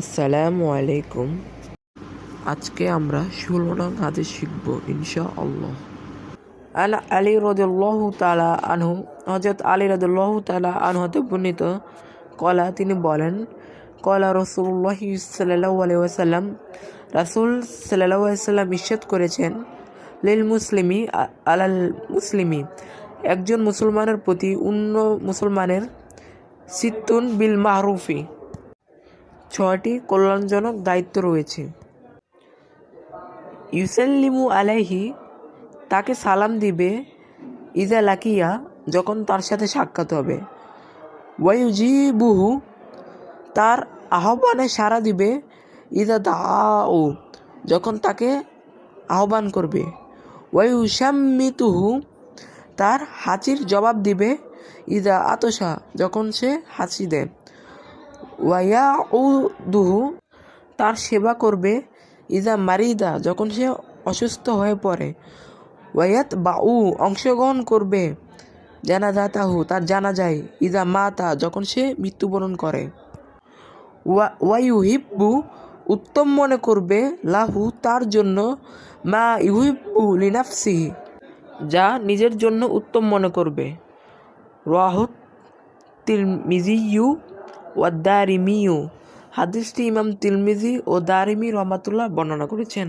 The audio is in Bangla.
আসসালামু আলাইকুম। আজকে আমরা ষোলো নং হাদিস শিখব ইনশা আল্লাহ আন আলী রদুল্লাহ তালা আনহু হজরত আলী রদুল্লাহ তালা আনহু হতে বর্ণিত, কলা তিনি বলেন, কলা রসুল্লাহ সাল্লাহ আলি ওয়াসাল্লাম, রাসুল সাল্লাম ইস্বাদ করেছেন, লিল মুসলিমি আলাল মুসলিমি একজন মুসলমানের প্রতি অন্য মুসলমানের সিত্তুন বিল মাহরুফি। ছয়টি কল্যাণজনক দায়িত্ব রয়েছে। ইউসাল্লিমু আলাইহি তাকে সালাম দিবে ইজা লাকিয়া যখন তার সাথে সাক্ষাৎ হবে। ওয়াইজিবুহু তার আহ্বানে সাড়া দিবে ইজা দাও যখন তাকে আহ্বান করবে। ওয়াইউসাম্মিতুহু তার হাঁচির জবাব দিবে ইজা আতসা যখন সে হাঁচি দেয়। ওয়াইয়া দুহু তার সেবা করবে ইজা মারিদা, যখন সে অসুস্থ হয়ে পড়ে। ওয়াইয়াত বা উ অংশগ্রহণ করবে জানাজাতাহু তার জানা যায় ইজা মাতা, যখন সে মৃত্যুবরণ করে। ওয়া, ওয়াইউহিব্বু, উত্তম মনে করবে, লাহু, তার জন্য মা ইউহিব্বু লিনাফসিহি, যা নিজের জন্য উত্তম মনে করবে। রাহুত তিরমিজিউ ও দারিমিউ হাদিসটি ইমাম তিলমিজি ও দারিমি রহমাতুল্লাহ বর্ণনা করেছেন।